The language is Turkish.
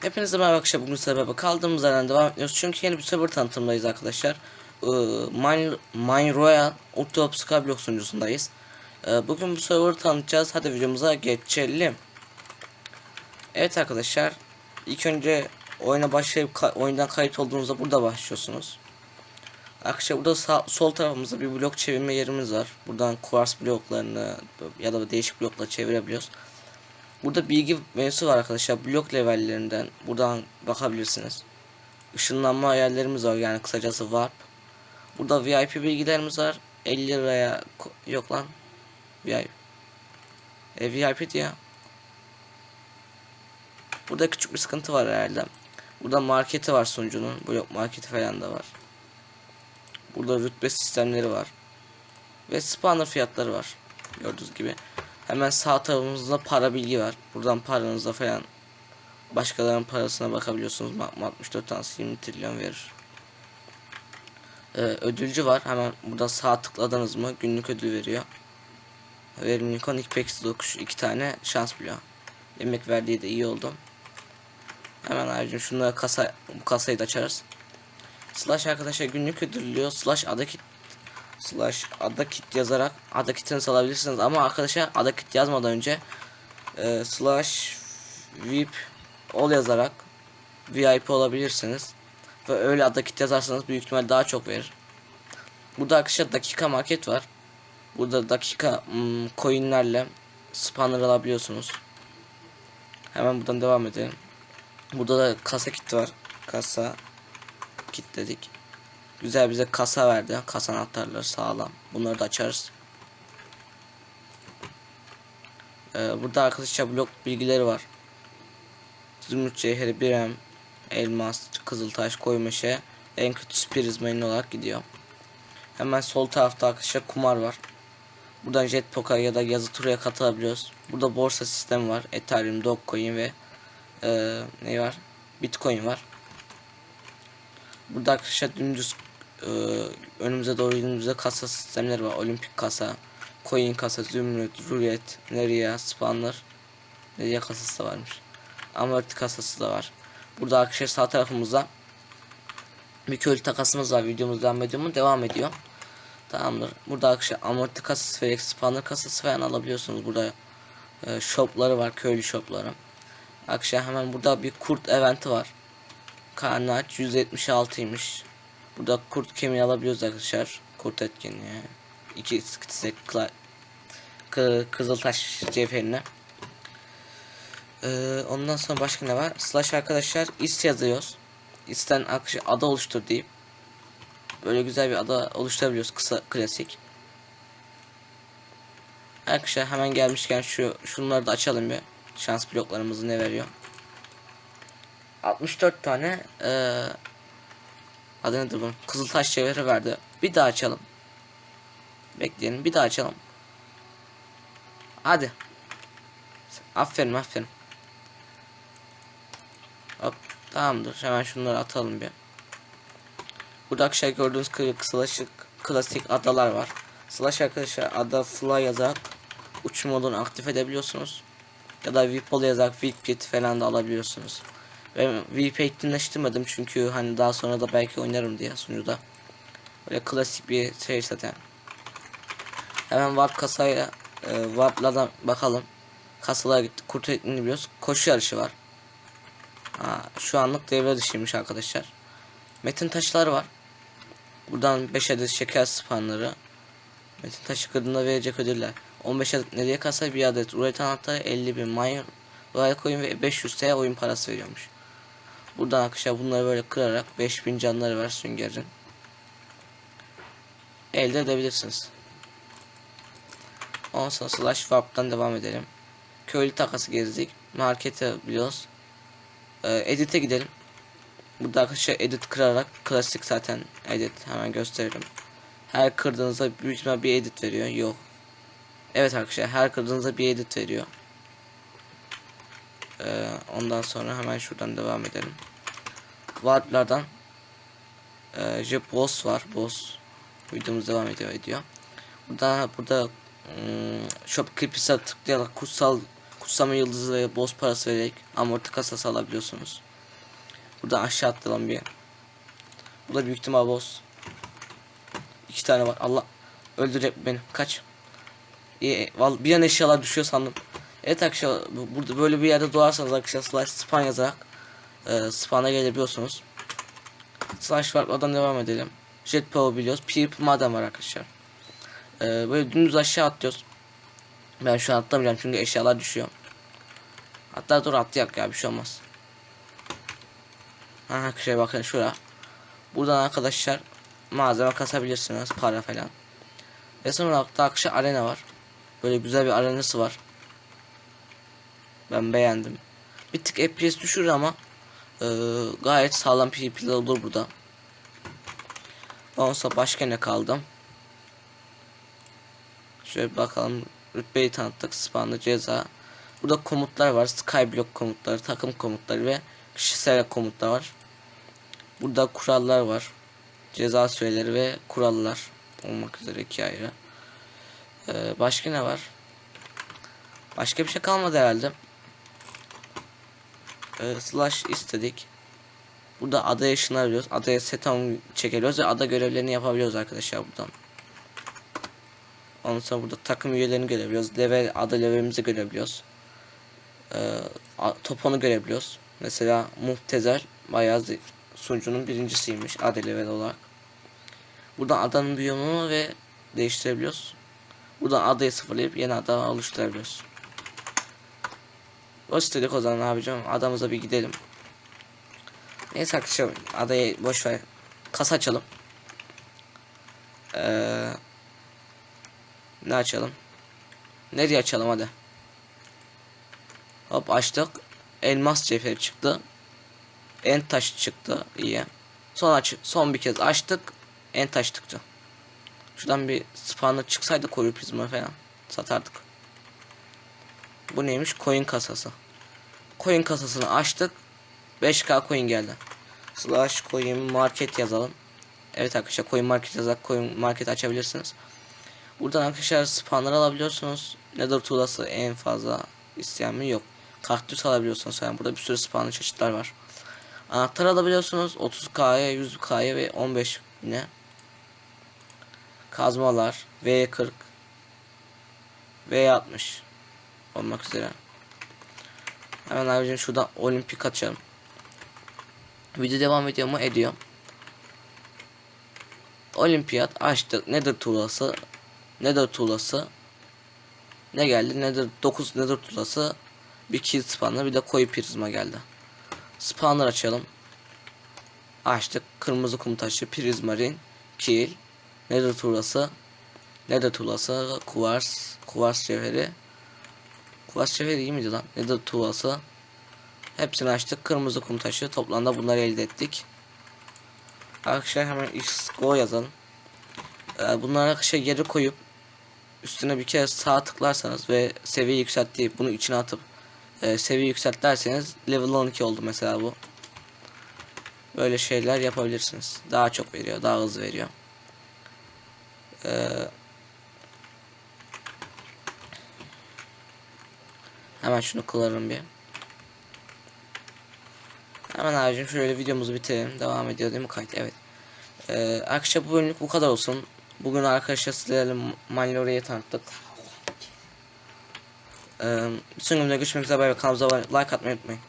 Hepinize merhaba arkadaşlar. Bugün sebebe kaldığımız yerden devam ediyoruz. Çünkü yeni bir server tanıtımdayız arkadaşlar. Ee, Mine, Mine Royal Ultra Skyblock sunucusundayız. Ee, Bugün bu server'ı tanıtacağız. Hadi videomuza geçelim. Evet arkadaşlar. İlk önce oyuna başlayıp ka- oyundan kayıt olduğunuzda burada başlıyorsunuz. Arkadaşlar burada sağ, sol tarafımızda bir blok çevirme yerimiz var. Buradan quartz bloklarını ya da değişik blokları çevirebiliyoruz Burada bilgi menüsü var arkadaşlar. Blok levellerinden buradan bakabilirsiniz. Işınlanma ayarlarımız var yani kısacası warp. Burada VIP bilgilerimiz var. 50 liraya yok lan. VIP. E, VIP diye. Burada küçük bir sıkıntı var herhalde. Burada marketi var sunucunun. Blok marketi falan da var. Burada rütbe sistemleri var. Ve spawner fiyatları var. Gördüğünüz gibi. Hemen sağ tarafımızda para bilgi var. Buradan paranızda falan başkalarının parasına bakabiliyorsunuz. Ma- 64 tanesi 20 trilyon verir. Ee, ödülcü var. Hemen burada sağ tıkladınız mı günlük ödül veriyor. Verimlilik 10 Xpex 9 iki tane şans bloğu. Yemek verdiği de iyi oldu. Hemen ayrıca şunları kasa bu kasayı da açarız. Slash arkadaşlar günlük ödüllüyor. Slash adaki slash ada kit yazarak ada kitini alabilirsiniz ama arkadaşlar ada kit yazmadan önce e, slash vip ol yazarak VIP olabilirsiniz ve öyle ada kit yazarsanız büyük ihtimal daha çok verir. Burada arkadaşlar dakika market var. Burada dakika hmm, coinlerle spawner alabiliyorsunuz. Hemen buradan devam edelim. Burada da kasa kit var. Kasa kit dedik. Güzel bize kasa verdi. Kasa anahtarları sağlam. Bunları da açarız. Ee, burada arkadaşlar blok bilgileri var. Zümrüt cevheri, birem, elmas, kızıltaş, koyu meşe en kötü prizmayın olarak gidiyor. Hemen sol tarafta arkadaşlar kumar var. Buradan jet poker ya da yazı turaya katılabiliyoruz. Burada borsa sistemi var. Ethereum, Dogecoin ve e, ne var? Bitcoin var. Burada arkadaşlar dümdüz e, önümüze doğru önümüzde kasa sistemleri var. Olimpik kasa, coin kasa, zümrüt, rulet, neria, spawner, neria kasası da varmış. Amorti kasası da var. Burada arkadaşlar sağ tarafımızda bir köylü takasımız var. Videomuz devam ediyor mu? Devam ediyor. Tamamdır. Burada arkadaşlar amorti kasası ve spawner kasası falan alabiliyorsunuz. Burada e, shopları var. Köylü shopları. Arkadaşlar hemen burada bir kurt eventi var. Karnı aç 176'ymış. Burada kurt kemiği alabiliyoruz arkadaşlar. Kurt etkinliği. İki sıkıntı Kızıltaş cevherine. Ee, ondan sonra başka ne var? Slash arkadaşlar ist yazıyoruz. İsten arkadaşlar ada oluştur deyip böyle güzel bir ada oluşturabiliyoruz kısa klasik. Arkadaşlar hemen gelmişken şu şunları da açalım bir. Şans bloklarımızı ne veriyor? 64 tane ee, adı nedir bunun? Kızıltaş cevheri verdi. Bir daha açalım. Bekleyelim. Bir daha açalım. Hadi. Aferin aferin. Hop tamamdır. Hemen şunları atalım bir. Burada arkadaşlar gördüğünüz kısalaşık klasik adalar var. Slash arkadaşlar ada fly yazarak uç modunu aktif edebiliyorsunuz. Ya da Vipol yazarak Vipkit falan da alabiliyorsunuz. Ben VP etkinleştirmedim çünkü hani daha sonra da belki oynarım diye sunucuda. Böyle klasik bir şey zaten. Hemen Warp kasaya e, Warp'lardan bakalım. Kasalara gitti. Kurt etkinliğini biliyoruz. Koşu yarışı var. Ha, şu anlık devre dışıymış arkadaşlar. Metin taşları var. Buradan 5 adet şeker spanları. Metin taşı kadına verecek ödüller. 15 adet nereye kasa bir adet rulet anahtarı 50 bin mayın Royal coin ve 500 TL oyun parası veriyormuş. Buradan arkadaşlar bunları böyle kırarak 5000 canları var süngerin. Elde edebilirsiniz. Ondan sonra slash warp'tan devam edelim. Köylü takası gezdik. Markete biliyoruz. Ee, edit'e gidelim. Burada arkadaşlar edit kırarak klasik zaten edit hemen gösteririm. Her kırdığınızda büyük ihtimal bir edit veriyor. Yok. Evet arkadaşlar her kırdığınızda bir edit veriyor. Ee, ondan sonra hemen şuradan devam edelim. Warp'lardan e, je boss var. Boss videomuz devam ediyor ediyor. Burada burada ım, shop creepy's'e tıklayarak kutsal kutsama yıldızı ve boss parası vererek amorti kasası alabiliyorsunuz. Buradan aşağı atlayalım bir. Bu da büyük ihtimal boss. İki tane var. Allah öldürecek beni. Kaç. İyi, bir an eşyalar düşüyor sandım. Evet arkadaşlar bu- burada böyle bir yerde doğarsanız arkadaşlar slash spawn yazarak e, spawn'a gelebiliyorsunuz. Slash farklardan devam edelim. Jet power biliyoruz. PvP maden var arkadaşlar. E, böyle dümdüz aşağı atlıyoruz. Ben şu an atlamayacağım çünkü eşyalar düşüyor. Hatta dur atlayak ya bir şey olmaz. Ha arkadaşlar bakın şura. Buradan arkadaşlar malzeme kasabilirsiniz para falan. Ve sonra hatta arkadaşlar arena var. Böyle güzel bir arenası var. Ben beğendim. Bir tık FPS düşürür ama e, gayet sağlam PvP'ler olur burada. Sonra başka ne kaldı? Şöyle bakalım. Rütbeyi tanıttık. Spawnlı ceza. Burada komutlar var. Skyblock komutları, takım komutları ve kişisel komutlar var. Burada kurallar var. Ceza süreleri ve kurallar olmak üzere iki ayrı. Ee, başka ne var? Başka bir şey kalmadı herhalde. Ee, slash istedik. Burada adaya ışınlanabiliyoruz. Adaya setom çekebiliyoruz ve ada görevlerini yapabiliyoruz arkadaşlar buradan. Ondan sonra burada takım üyelerini görebiliyoruz. Level, ada levelimizi görebiliyoruz. Ee, a- toponu görebiliyoruz. Mesela Muhtezer bayağı sunucunun birincisiymiş ada level olarak. Buradan adanın biyomunu ve değiştirebiliyoruz. Buradan adayı sıfırlayıp yeni ada oluşturabiliyoruz. O istedik o zaman abicim adamıza bir gidelim. Neyse arkadaşlar adayı boş ver. Kasa açalım. Ee, ne açalım? Nereye açalım hadi. Hop açtık. Elmas cevheri çıktı. En taş çıktı. İyi. Son aç son bir kez açtık. En taş çıktı. Şuradan bir spawner çıksaydı koyu prizma falan satardık. Bu neymiş? Coin kasası. Coin kasasını açtık. 5k coin geldi. Slash coin market yazalım. Evet arkadaşlar coin market yazarak coin market açabilirsiniz. Buradan arkadaşlar spawner alabiliyorsunuz. Nether tuğlası en fazla isteyen mi? Yok. Kaktüs alabiliyorsunuz. Yani burada bir sürü spawner çeşitler var. Anahtar alabiliyorsunuz. 30k'ya, 100k'ya ve 15 yine. Kazmalar. V40. V60. Olmak üzere. Hemen abicim şuradan olimpik açalım. Video devam ediyor mu? Ediyor. Olimpiyat açtık. Nether tuğlası. Nether tuğlası. Ne geldi? Nether 9 Nether tuğlası. Bir kill spawner bir de koyu prizma geldi. Spawner açalım. Açtık. Kırmızı kum taşı, prizmarin, kill, nether tuğlası, nether tuğlası, kuvars, kuvars cevheri. Kuvars cevheri iyi miydi lan? Nether tuğlası. Hepsini açtık. Kırmızı kum taşı. Toplamda bunları elde ettik. Arkadaşlar hemen XGO yazalım. Ee, bunları arkadaşlar yere koyup üstüne bir kere sağ tıklarsanız ve seviye yükselt bunu içine atıp e, seviye yükselt derseniz level 12 oldu mesela bu. Böyle şeyler yapabilirsiniz. Daha çok veriyor, daha hızlı veriyor. Ee, hemen şunu kılarım bir. Hemen abicim şöyle videomuzu bitirelim. Devam ediyor değil mi kayıt? Evet. Ee, arkadaşlar bu bölümlük bu kadar olsun. Bugün arkadaşlar sizlerle Mallory'yi tanıttık. Ee, sonraki videoda görüşmek üzere. Bay bay. Kanalımıza like atmayı unutmayın.